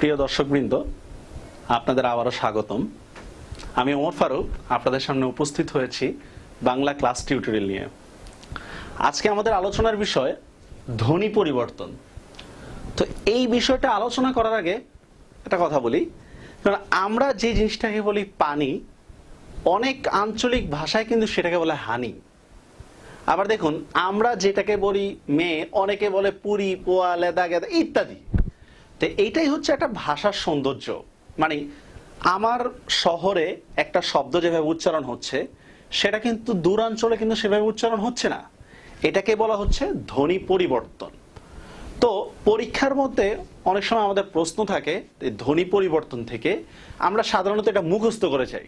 প্রিয় দর্শকবৃন্দ, আপনাদের আবারও স্বাগতম। আমি ওমর ফারুক, আপনাদের সামনে উপস্থিত হয়েছি বাংলা ক্লাস টিউটোরিয়াল নিয়ে। আজকে আমাদের আলোচনার বিষয় ধ্বনি পরিবর্তন। তো এই বিষয়টা আলোচনা করার আগে একটা কথা বলি। কারণ আমরা যে জিনিসটাকে বলি পানি, অনেক আঞ্চলিক ভাষায় কিন্তু সেটাকে বলে হানি। আবার দেখুন, আমরা যেটাকে বলি মেয়ে, অনেকে বলে পুরি, পোয়া, লেদা, গেদা ইত্যাদি। তো এইটাই হচ্ছে একটা ভাষার সৌন্দর্য। মানে আমার শহরে একটা শব্দ যেভাবে উচ্চারণ হচ্ছে, সেটা কিন্তু দূরাঞ্চলে কিন্তু সেভাবে উচ্চারণ হচ্ছে না। এটাকে বলা হচ্ছে ধ্বনি পরিবর্তন। তো পরীক্ষার মধ্যে অনেক সময় আমাদের প্রশ্ন থাকে ধ্বনি পরিবর্তন থেকে আমরা সাধারণত এটা মুখস্থ করে চাই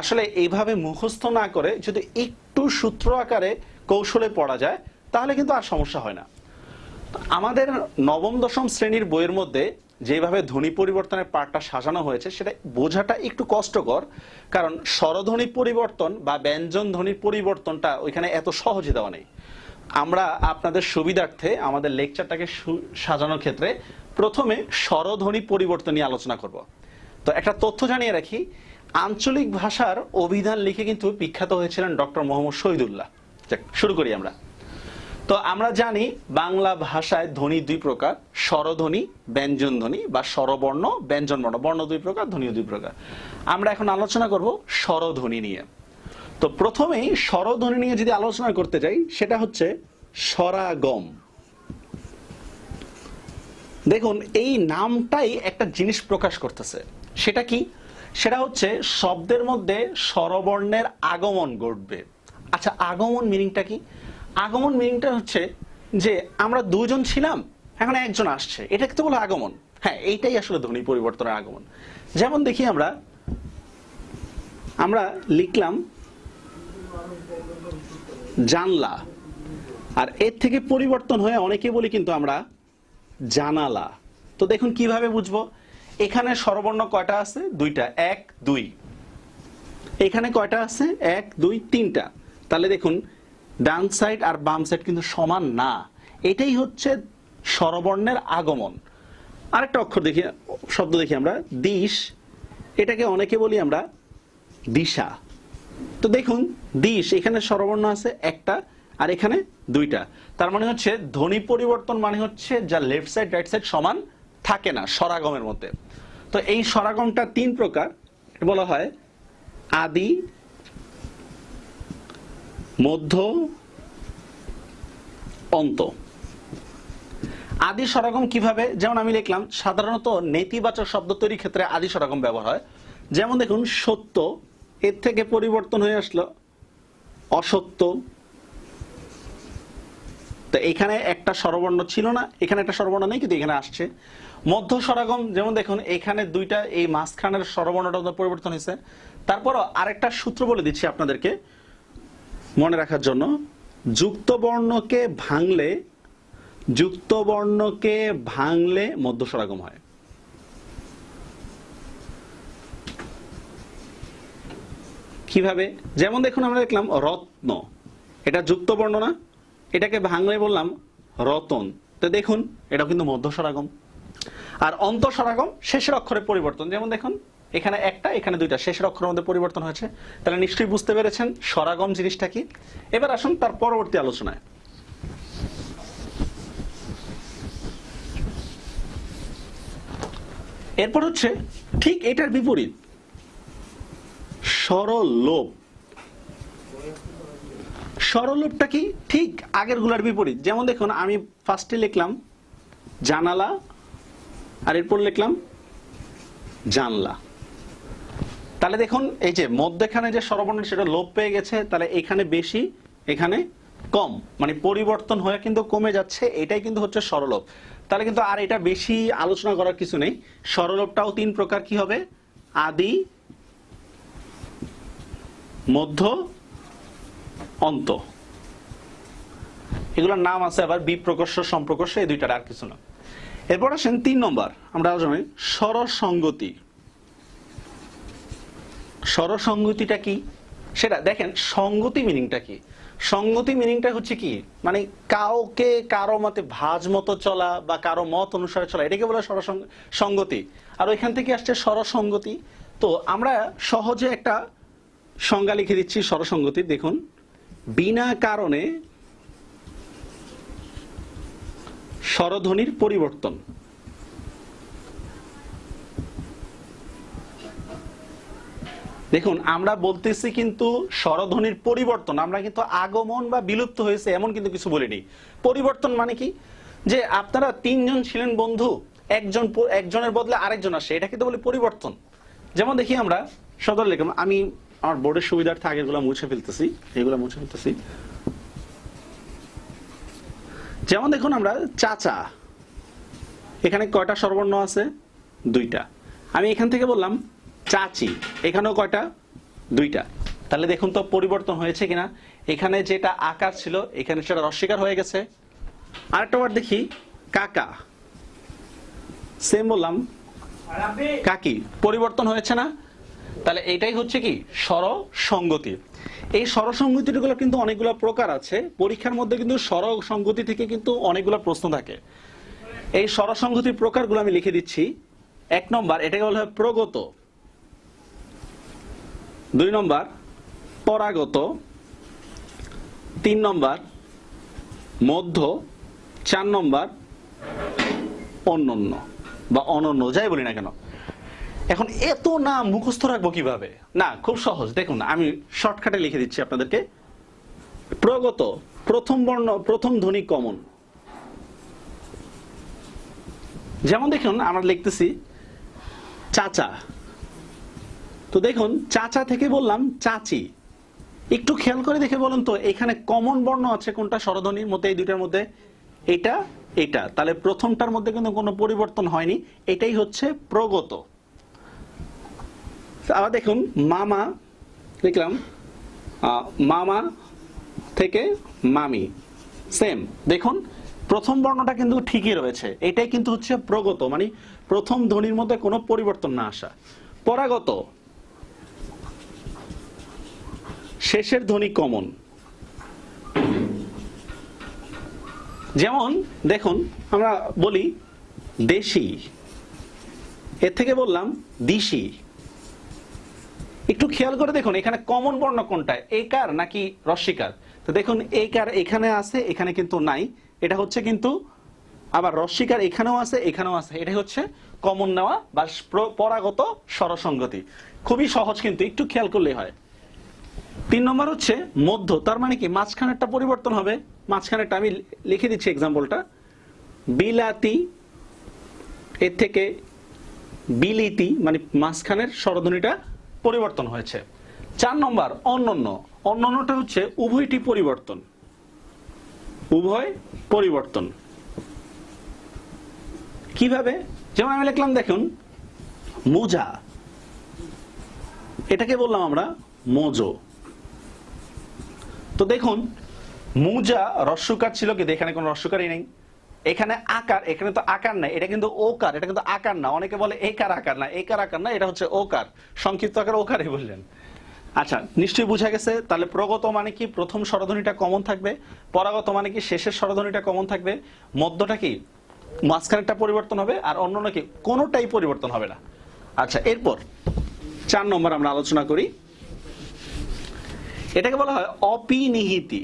আসলে এইভাবে মুখস্থ না করে যদি একটু সূত্র আকারে কৌশলে পড়া যায়, তাহলে কিন্তু আর সমস্যা হয় না। আমাদের নবম, দশম শ্রেণির বইয়ের মধ্যে যেভাবে ধ্বনি পরিবর্তনের পার্টটা সাজানো হয়েছে, সেটা বোঝাটা একটু কষ্টকর। কারণ স্বরধ্বনি পরিবর্তন বা ব্যঞ্জন ধ্বনির পরিবর্তনটা ওইখানে এত সহজে দেওয়া নেই। আমরা আপনাদের সুবিধার্থে আমাদের লেকচারটাকে সাজানোর ক্ষেত্রে প্রথমে স্বরধ্বনি পরিবর্তন নিয়ে আলোচনা করব। তো একটা তথ্য জানিয়ে রাখি, আঞ্চলিক ভাষার অভিধান লিখে কিন্তু বিখ্যাত হয়েছিলেন ডক্টর মোহাম্মদ শহীদুল্লাহ। শুরু করি আমরা। তো আমরা জানি বাংলা ভাষায় ধ্বনি দুই প্রকার, স্বরধ্বনি ব্যঞ্জন ধ্বনি বা স্বরবর্ণ ব্যঞ্জন বর্ণ বর্ণ দুই প্রকার, ধ্বনিও দুই প্রকার। আমরা এখন আলোচনা করব স্বরধ্বনি নিয়ে। তো প্রথমেই স্বরধ্বনি নিয়ে যদি আলোচনা করতে যাই, সেটা হচ্ছে স্বরাগম। দেখুন, এই নামটাই একটা জিনিস প্রকাশ করতেছে। সেটা কি? সেটা হচ্ছে শব্দের মধ্যে স্বরবর্ণের আগমন ঘটবে। আচ্ছা আগমন মিনিংটা কি? আগমন মিনিংটা হচ্ছে যে আমরা দুজন ছিলাম, এখন একজন আসছে। এটাকে তো বলে আগমন। হ্যাঁ এইটাই আসলে ধ্বনি পরিবর্তনের আগমন। যেমন দেখি আমরা আমরা লিখলাম, জানলা। আর এর থেকে পরিবর্তন হয়ে অনেকে বলি কিন্তু আমরা জানালা। তো দেখুন কীভাবে বুঝব? এখানে স্বরবর্ণ কয়টা আছে? দুইটা। এক, দুই। এখানে কয়টা আছে? এক, দুই, তিনটা। তাহলে দেখুন ডান সাইড আর বাম সাইড কিন্তু সমান না। এটাই হচ্ছে স্বরবর্ণের আগমন। আরেকটা অক্ষর দেখি, শব্দ দেখি আমরা। দিশ, এটাকে অনেকে বলি আমরা দিশা। তো দেখুন, দিশ, এখানে স্বরবর্ণ আছে একটা আর এখানে দুইটা। তার মানে হচ্ছে ধ্বনি পরিবর্তন মানে হচ্ছে যা লেফট সাইড রাইট সাইড সমান থাকে না স্বরাগমের মধ্যে। তো এই স্বরাগমটা তিন প্রকার। বলা হয় আদি মধ্য অন্ত। আদি স্বরাগম কীভাবে? যেমন আমি লিখলাম, সাধারণত নেতিবাচক শব্দ তৈরির ক্ষেত্রে আদি সরগম ব্যবহার হয়। যেমন দেখুন, সত্য, এর থেকে পরিবর্তন হয়ে আসলো। অসত্য। তো এখানে একটা স্বরবর্ণ ছিল না, এখানে একটা স্বরবর্ণ নেই, কিন্তু এখানে আসছে। মধ্য স্বরাগম, যেমন দেখুন, এখানে দুইটা, এই মাঝখানের স্বরবর্ণটা পরিবর্তন হয়েছে। তারপরও আরেকটা সূত্র বলে দিচ্ছি আপনাদেরকে। মনে রাখার জন্য যুক্ত বর্ণকে ভাঙলে যুক্ত বর্ণকে ভাঙলে মধ্য স্বরাগম হয়। কীভাবে? যেমন দেখুন আমরা দেখলাম রত্ন। এটা যুক্ত বর্ণ না, এটাকে ভাঙলে বললাম রতন। তো দেখুন এটা কিন্তু মধ্য স্বরাগম আর অন্ত স্বরাগম শেষের অক্ষরে পরিবর্তন। যেমন দেখুন এখানে একটা, এখানে দুইটা। শেষের অক্ষরের মধ্যে পরিবর্তন হয়েছে। তাহলে নিশ্চয়ই বুঝতে পেরেছেন স্বরাগম জিনিসটা কি। এবার আসুন তার পরবর্তী আলোচনায়। এরপর হচ্ছে ঠিক এটার বিপরীত। সরলোপ সরলোপটা কি ঠিক আগেরগুলার বিপরীত। যেমন দেখুন, আমি ফার্স্টে লিখলাম জানালা আর এরপর লিখলাম জানলা। তাহলে দেখুন, এই যে মধ্যখানে যে স্বরবর্ণ, সেটা লোপ পেয়ে গেছে, তাহলে এখানে বেশি, এখানে কম। মানে পরিবর্তন হয়ে কিন্তু কমে যাচ্ছে, এটাই কিন্তু হচ্ছে সরলোপ তাহলে কিন্তু আর এটা বেশি আলোচনা করার কিছু নেই। সরলোপটাও তিন প্রকার কি হবে? আদি, মধ্য, অন্ত। এগুলোর নাম আছে আবার বিপ্রকর্ষ, সম্প্রকর্ষ, এই দুইটার আর কিছু না। এরপর আসেন তিন নম্বর। আমরা আলোচনা করি স্বরসঙ্গতিটা কি? সেটা দেখেন, সঙ্গতি মিনিংটা কি? সঙ্গতি মিনিংটা হচ্ছে কি? মানে কাউকে কারও মতে ভাজ মতো চলা বা কারও মত অনুসারে চলা, এটাকে বলে সরসঙ্গ সঙ্গতি। আর ওইখান থেকে আসছে সরসঙ্গতি তো আমরা সহজে একটা সংজ্ঞা লিখে দিচ্ছি সরসঙ্গতি দেখুন, বিনা কারণে স্বরধ্বনির পরিবর্তন। দেখুন, আমরা বলতেছি কিন্তু স্বরধ্বনির পরিবর্তন, আমরা কিন্তু আগমন বা বিলুপ্ত হয়েছে এমন কিন্তু কিছু বলিনি। পরিবর্তন মানে কি? যে আপনারা তিনজন ছিলেন বন্ধু, একজন একজনের বদলে আরেকজন আসে এটা কিন্তু বলি পরিবর্তন। যেমন দেখি আমরা, সদর লিখলাম আমি আমার বোর্ডের সুবিধার্থে আগেগুলো মুছে ফেলতেছি, এগুলো মুছে ফেলতেছি। যেমন দেখুন আমরা, চাচা, এখানে কয়টা স্বরবর্ণ আছে? দুইটা। আমি এখান থেকে বললাম চাচি, এখানেও কয়টা? দুইটা। তাহলে দেখুন তো পরিবর্তন হয়েছে কিনা। এখানে যেটা আকার ছিল, এখানে সেটা রস্বীকার হয়ে গেছে। আরেকটা বার দেখি, কাকা। সেম বললাম। কাকি, পরিবর্তন হয়েছে না? তাহলে এটাই হচ্ছে কি? স্বর সঙ্গতি এই স্বর সঙ্গতিগুলো কিন্তু অনেকগুলো প্রকার আছে। পরীক্ষার মধ্যে কিন্তু স্বর সঙ্গতি থেকে কিন্তু অনেকগুলো প্রশ্ন থাকে। এই স্বরসংহতির প্রকারগুলো আমি লিখে দিচ্ছি। এক নম্বর, এটাকে বলা হয় প্রগত। দুই নম্বর, পরাগত। তিন নম্বর, মধ্য। চার নম্বর, অনন্য। বা অনন্য, যাই বলি না কেন। এখন এত নাম মুখস্থ রাখব কীভাবে? না, খুব সহজ। দেখুন, আমি শর্টকাটে লিখে দিচ্ছি আপনাদেরকে। প্রগত, প্রথম বর্ণ, প্রথম ধ্বনি কমন। যেমন দেখুন, আমরা লিখতেছি, চাচা। তো দেখুন, চাচা থেকে বললাম চাচি। একটু খেয়াল করে দেখে বলুন তো, এখানে কমন বর্ণ আছে কোনটা? স্বরধ্বনির মধ্যে, এই দুইটার মধ্যে? এটা এটা। তাহলে প্রথমটার মধ্যে কিন্তু কোনো পরিবর্তন হয়নি। এটাই হচ্ছে প্রগত। আবার দেখুন, মামা, দেখলাম মামা থেকে মামি। সেম। দেখুন, প্রথম বর্ণটা কিন্তু ঠিকই রয়েছে। এটাই কিন্তু হচ্ছে প্রগত। মানে প্রথম ধ্বনির মধ্যে কোনো পরিবর্তন না আসা। পরাগত। শেষের ধ্বনি কমন। যেমন, দেখুন, আমরা বলি দেশি। এর থেকে বললাম দিশি। একটু খেয়াল করে দেখুন, এখানে কমন বর্ণ কোনটা? একার নাকি রস্বীকার তো দেখুন, একার এখানে আছে, এখানে কিন্তু নাই। এটা হচ্ছে কিন্তু, আবার রস্বীকার এখানেও আছে এখানেও আছে। এটা হচ্ছে কমন নেওয়া বা প্র- পরাগত স্বরসঙ্গতি। খুবই সহজ কিন্তু, একটু খেয়াল করলেই হয়। তিন নম্বর হচ্ছে মধ্য, তার মানে কি মাঝখানেরটা পরিবর্তন হবে। মাঝখানেরটা আমি লিখে দিচ্ছি এক্সাম্পলটা বিলাতি, এর থেকে বিলিতি মানে মাঝখানের স্বরধ্বনিটা পরিবর্তন হয়েছে। চার নম্বর অন্যান্য অন্যান্যটা হচ্ছে উভয়টি পরিবর্তন। উভয় পরিবর্তন। কীভাবে? যেমন আমি লিখলাম, দেখুন, মোজা। এটাকে বললাম আমরা মোজো। তো দেখুন, মুজা রস্যকার ছিল কিন্তু এখানে কোনো রস্যকারই নেই। এখানে আকার, এখানে তো আকার নাই, এটা কিন্তু ওকার, এটা কিন্তু আকার না। অনেকে বলে একার আকার না, একার আকার না, এটা হচ্ছে ওকার। সংক্ষিপ্ত আকার ওকারই বললেন। আচ্ছা নিশ্চয়ই বোঝা গেছে, তাহলে প্রগত মানে কি প্রথম স্বরধ্বনিটা কমন থাকবে? পরাগত মানে কি শেষের স্বরধ্বনিটা কমন থাকবে? মধ্যটা কি মাঝখানেরটা পরিবর্তন হবে, আর অন্য নাকি কোনোটাই পরিবর্তন হবে না। আচ্ছা এরপর চার নম্বর আমরা আলোচনা করি। এটাকে বলা হয় অপিনিহিতি।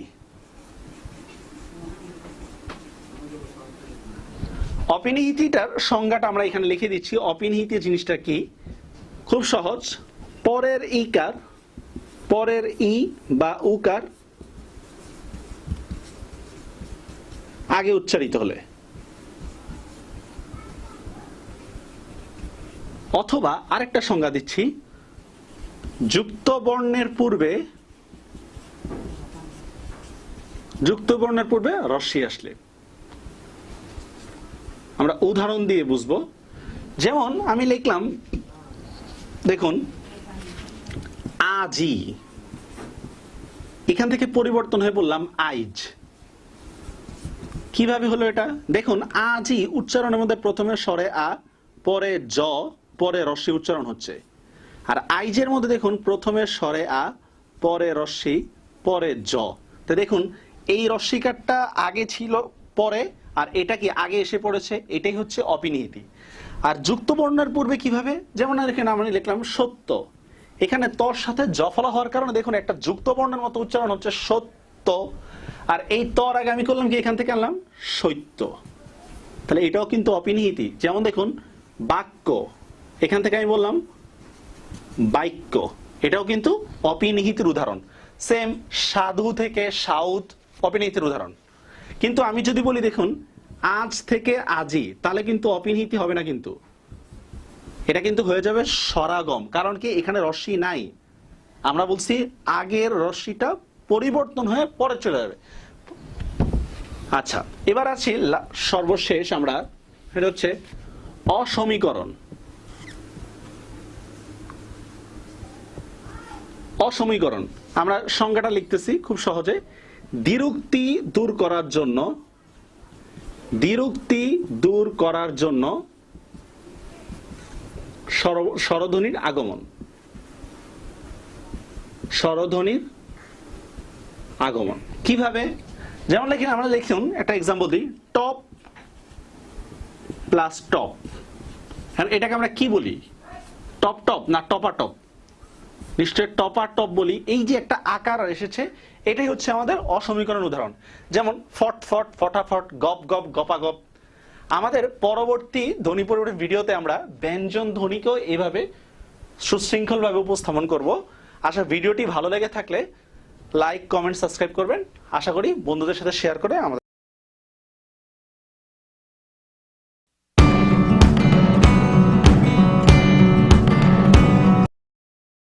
অপিনিহিতিটার সংজ্ঞাটা আমরা এখানে লিখে দিচ্ছি। অপিনিহিতি জিনিসটা কি? খুব সহজ। পরের ইকার, পরের ই বা উকার আগে উচ্চারিত হলে। অথবা আরেকটা সংজ্ঞা দিচ্ছি। যুক্ত বর্ণের পূর্বে যুক্ত বর্ণের পূর্বে রস্যি আসলে। আমরা উদাহরণ দিয়ে বুঝব। যেমন আমি লিখলাম, দেখুন, আজি। এখান থেকে পরিবর্তন হয়ে বললাম, আইজ। কীভাবে হলো এটা? দেখুন, আজি উচ্চারণের মধ্যে প্রথমে স্বরে আ, পরে জ, পরে রস্যি উচ্চারণ হচ্ছে। আর আইজের মধ্যে দেখুন, প্রথমে স্বরে আ, পরে রস্যি পরে জ। তো দেখুন এই রস্বীকারটা আগে ছিল পরে, আর এটা কি আগে এসে পড়েছে, এটাই হচ্ছে অপিনিহিতি আর যুক্ত বর্ণের পূর্বে কীভাবে? যেমন এখানে আমরা লিখলাম সত্য। এখানে তর সাথে জফলা হওয়ার কারণে দেখুন একটা যুক্ত বর্ণের মতো উচ্চারণ হচ্ছে সত্য। আর এই তর আগে আমি করলাম কি? এখান থেকে আনলাম সত্য। তাহলে এটাও কিন্তু অপিনিহিতি যেমন দেখুন, বাক্য। এখান থেকে আমি বললাম বাক্য। এটাও কিন্তু অপিনিহিতির উদাহরণ। সেম সাধু থেকে সাউথ অপিনিহিতির উদাহরণ। কিন্তু আমি যদি বলি, দেখুন, আজ থেকে আজই, তাহলে কিন্তু অপিনিহিতি হবে না কিন্তু। এটা কিন্তু হয়ে যাবে সরাগম, কারণ কি এখানে রশ্মি নাই। আমরা বলছি আগের রশ্মিটা পরিবর্তন হয়ে পরে চলে যাবে। আচ্ছা এবার আছি সর্বশেষ আমরা এটা হচ্ছে অসমীকরণ। অসমীকরণ, আমরা সংজ্ঞাটা লিখতেছি খুব সহজে। দ্বিরুক্তি দূর করার জন্য, দ্বিরুক্তি দূর করার জন্য স্বর- স্বরধ্বনির আগমন। স্বরধ্বনির আগমন। কীভাবে? যেমন লিখি আমরা লিখুন একটা এক্সাম্পল দিই। Top plus top. এটাকে আমরা কি বলি? টপ টপ না টপা টপ নিশ্চয় টপার টপ বলি, এই যে একটা আকার এসেছে, এটাই হচ্ছে আমাদের অসমীকরণ উদাহরণ। যেমন ফট ফট, ফটাফট, গপ গপ, গপা গপ। আমাদের পরবর্তী ধ্বনি পরিবর্তন ভিডিওতে আমরা ব্যঞ্জন ধ্বনিকেও এভাবে সুশৃঙ্খলভাবে উপস্থাপন করব। আশা ভিডিওটি ভালো লেগে থাকলে লাইক কমেন্ট সাবস্ক্রাইব করবেন। আশা করি বন্ধুদের সাথে শেয়ার করে আমাদের